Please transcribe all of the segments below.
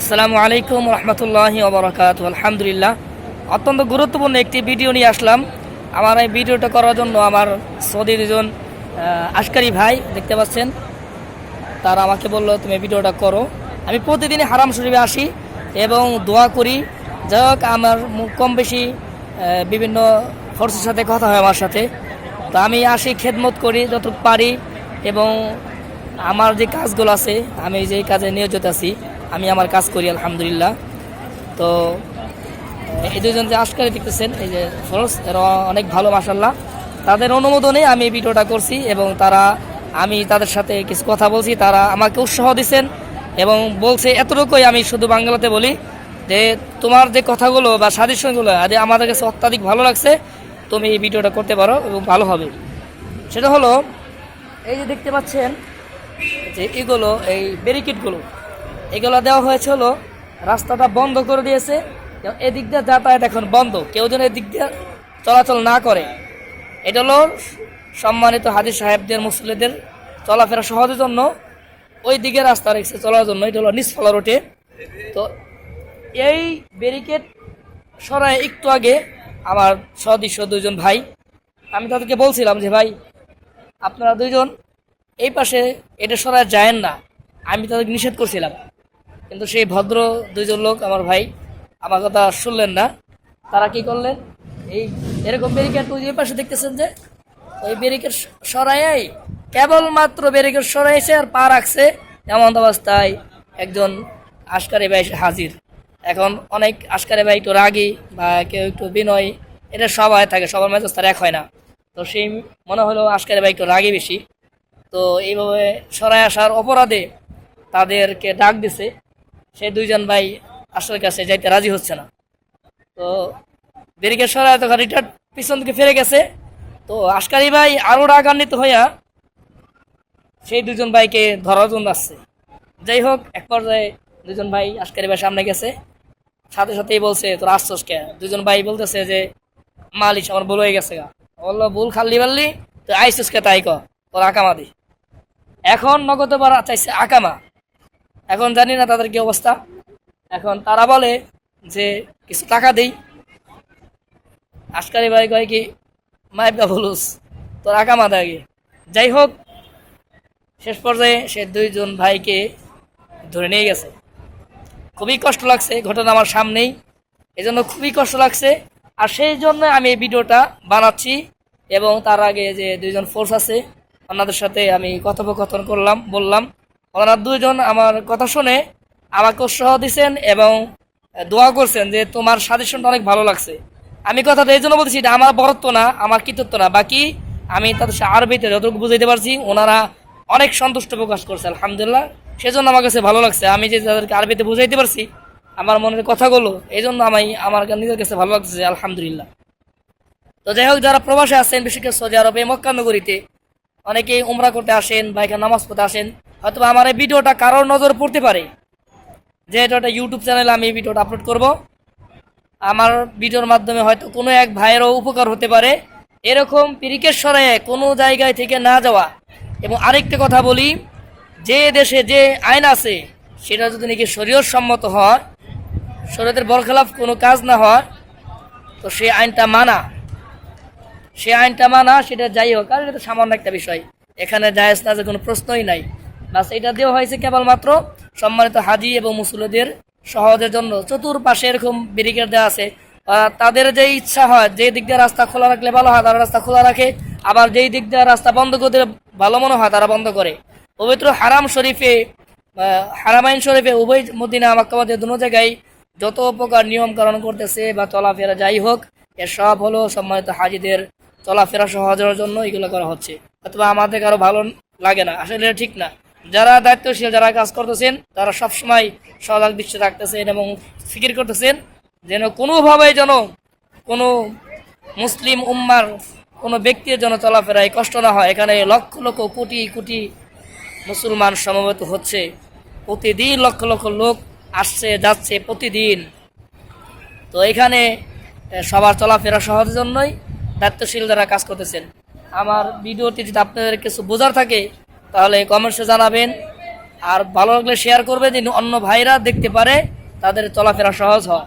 আসসালামু আলাইকুম রহমতুল্লাহ ওবরাকাত আলহামদুলিল্লাহ। অত্যন্ত গুরুত্বপূর্ণ একটি ভিডিও নিয়ে আসলাম। আমার এই ভিডিওটা করার জন্য আমার সৌদি দুজন আশকারি ভাই দেখতে পাচ্ছেন। তারা আমাকে বলল, তুমি ভিডিওটা করো। আমি প্রতিদিনই হারাম শরীফে আসি এবং দোয়া করি। যাই হোক, আমার কম বেশি বিভিন্ন ফোর্সের সাথে কথা হয় আমার সাথে। তো আমি আসি, খেদমত করি যতটুকু পারি এবং আমার যে কাজগুলো আছে, আমি যে কাজে নিয়োজিত আছি আমি আমার কাজ করি, আলহামদুলিল্লাহ। তো এই দুজন যে আশকারি দেখতেছেন, এই যে ফরস এরা অনেক ভালো মাসাল্লাহ তাদের অনুমোদনে আমি এই ভিডিওটা করছি এবং তারা, আমি তাদের সাথে কিছু কথা বলছি, তারা আমাকে উৎসাহ দিচ্ছেন এবং বলছে, এতটুকুই আমি শুধু বাংলাতে বলি যে তোমার যে কথাগুলো বা সাজেশনগুলো আজ আমাদের কাছে অত্যাধিক ভালো লাগছে, তুমি এই ভিডিওটা করতে পারো এবং ভালো হবে। সেটা হলো, এই যে দেখতে পাচ্ছেন যে এগুলো, এই ব্যারিকেডগুলো এগুলো দেওয়া হয়েছে হলো, রাস্তাটা বন্ধ করে দিয়েছে। এদিক দিয়ে যাতায়াত এখন বন্ধ। কেউ যেন এদিক দিয়ে চলাচল না করে। এটা হলো সম্মানিত হাজির সাহেবদের মুসলিদের চলাফেরা সহজের জন্য, ওই দিকে রাস্তা রেখেছে চলার জন্য। এটা হলো নিষ্ফলা রোডে তো এই ব্যারিকেড সরায় একটু আগে আমার সদস্য দুজন ভাই, আমি তাদেরকে বলছিলাম যে, ভাই, আপনারা দুইজন এই পাশে এটা সরায় যায়েন না। আমি তাদেরকে নিষেধ করছিলাম। কিন্তু সেই ভদ্র দুইজন লোক, আমার ভাই, আমার কথা শুনলেন না। তারা কি করলেন? এই এরকম ব্যারিকেড ওই পাশে দেখতেছেন যে, ওই ব্যারিকেড সরাই কেবলমাত্র ব্যারিকেড সরাইছে আর পা রাখছে এমন অবস্থায় একজন আশকারি ভাই হাজির। এখন অনেক আশকারি ভাই একটু রাগী বা কেউ একটু বিনয়, এটা সবাই থাকে, সবার মেজাজ তার এক হয় না। তো সেই মনে হলো আশকারি ভাই একটু রাগী বেশি। তো এইভাবে সরাই আসার অপরাধে তাদেরকে ডাক দিছে। সেই দুইজন ভাই আসলে কাছে যাইতে রাজি হচ্ছে না। তো দেরিকে সরায় তখন রিটার্ন পিছন দিকে ফিরে গেছে। তো আশকারি ভাই আরও রাগান্বিত হইয়া সেই দুজন ভাইকে ধরার জন্য আসছে। যাই হোক, এক পর্যায়ে দুজন ভাই আশকারি ভাই সামনে গেছে। সাথে সাথেই বলছে, তোর আসছস কে? দুজন ভাই বলতেছে যে, মালিশ, আমার ভুল হয়ে গেছে গা। বলল, ভুল খাল্লি বাল্লি তো আইসুস কে তাই ক? তোর আকামা দি। এখন নগদ বাড়া চাইছে আকামা। এখন জানি না তাদের কি অবস্থা। এখন তারা বলে যে কিছু টাকা দেই। আশকারি ভাই কয় কি মাইবা বলুস, তোর আকামা দেয় যাই হোক, শেষ পর্যায়ে সে দুইজন ভাইকে ধরে নিয়ে গেছে। খুবই কষ্ট লাগছে, ঘটনা আমার সামনেই। এজন্য খুবই কষ্ট লাগছে। আর সেই জন্য আমি এই ভিডিওটা বানাচ্ছি এবং তার আগে যে দুইজন ফোর্স আছে ওনাদের সাথে আমি কথোপকথন করলাম, বললাম। ওনারা দুইজন আমার কথা শুনে আমাকে উৎসাহ দিচ্ছেন এবং দোয়া করছেন যে তোমার সাজেশনটা অনেক ভালো লাগছে। আমি কথাটা এই জন্য বলছি এটা আমার বরত্ব না, আমার কৃতিত্ব না। বাকি আমি তাদের আরবিতে যতটুকু বুঝাইতে পারছি, ওনারা অনেক সন্তুষ্ট প্রকাশ করছে, আলহামদুলিল্লাহ। সেজন্য আমার কাছে ভালো লাগছে। আমি যে তাদেরকে আরবিতে বুঝাইতে পারছি, আমার মনের কথাগুলো এই জন্য আমি আমার নিজের কাছে ভালো লাগছে আলহামদুলিল্লাহ। তো যাই হোক, যারা প্রবাসে আছেন, বিশেষ করে সৌদি আরবে মক্কা নগরীতে অনেকে উমরা করতে আসেন বা এখানে নামাজ পড়তে আসেন। হয়তো আমার এই ভিডিওটা কারোর নজর পড়তে পারে। যেহেতু একটা ইউটিউব চ্যানেলে আমি এই ভিডিওটা আপলোড করব। আমার ভিডিওর মাধ্যমে হয়তো কোনো এক ভাইয়েরও উপকার হতে পারে। এরকম পিরিকের সরায়ে কোনো জায়গায় থেকে না যাওয়া। এবং আরেকটা কথা বলি, যে দেশে যে আইন আছে, সেটা যদি নাকি শরীয়ত সম্মত হয় শরীয়তের বরখেলাফ কোনো কাজ না হয় তো সেই আইনটা মানা। সে আইনটা মানা, সেটা যাই হোক, আর এটা সামান্য একটা বিষয়। এখানে জায়েজ না যে কোনো প্রশ্নই নাই। বাস এটা দেওয়া হয়েছে কেবলমাত্র সম্মানিত হাজি এবং মুসলিদের সহজের জন্য। চতুর্পাশে এরকম ব্যারিকেড দেওয়া আছে। তাদের যে ইচ্ছা হয় যে দিক দিয়ে রাস্তা খোলা রাখলে ভালো হয়, তারা রাস্তা খোলা রাখে। আবার যেই দিক দিয়ে রাস্তা বন্ধ করতে ভালো মনে হয়, তারা বন্ধ করে। পবিত্র হারাম শরীফে হারামাইন শরীফে উভয় মদিনা মাক্কাবাদে দুনো জায়গায় যত প্রকার নিয়ম কারণ করতেছে বা চলাফেরা যাই হোক, এর সব হলো সম্মানিত হাজিদের চলাফেরা সহজের জন্য এগুলো করা হচ্ছে। অথবা আমাদের কারও ভালো লাগে না। আসলে ঠিক না। যারা দায়িত্বশীল, যারা কাজ করতেছেন, তারা সবসময় সজাগ দৃষ্টি রাখতেছেন এবং ফিকির করতেছেন, যেন কোনোভাবেই যেন কোনো মুসলিম উম্মার কোনো ব্যক্তির যেন চলাফেরায় কষ্ট না হয়। এখানে লক্ষ লক্ষ কোটি কোটি মুসলমান সমবেত হচ্ছে। প্রতিদিন লক্ষ লক্ষ লোক আসছে, যাচ্ছে প্রতিদিন। তো এখানে সবার চলাফেরা সহজের জন্যই দায়িত্বশীল যারা কাজ করতেছেন, আমার ভিডিওটি যদি আপনাদের কিছু বোঝার থাকে, তাহলে কমেন্টসে জানাবেন। আর ভালো লাগলে শেয়ার করবে যেন অন্য ভাইরা দেখতে পারে, তাদের চলাফেরা সহজ হয়।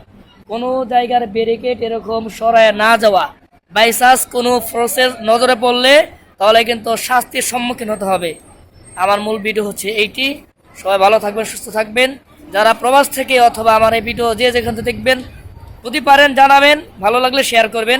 কোনো জায়গার ব্যারিকেড এরকম সরায় না যাওয়া। বাই চান্স কোনো প্রসেস নজরে পড়লে, তাহলে কিন্তু শাস্তির সম্মুখীন হতে হবে। আমার মূল ভিডিও হচ্ছে এইটি। সবাই ভালো থাকবেন, সুস্থ থাকবেন। যারা প্রবাস থেকে অথবা আমার এই ভিডিও যে যেখান থেকে দেখবেন, যদি পারেন জানাবেন। ভালো লাগলে শেয়ার করবেন।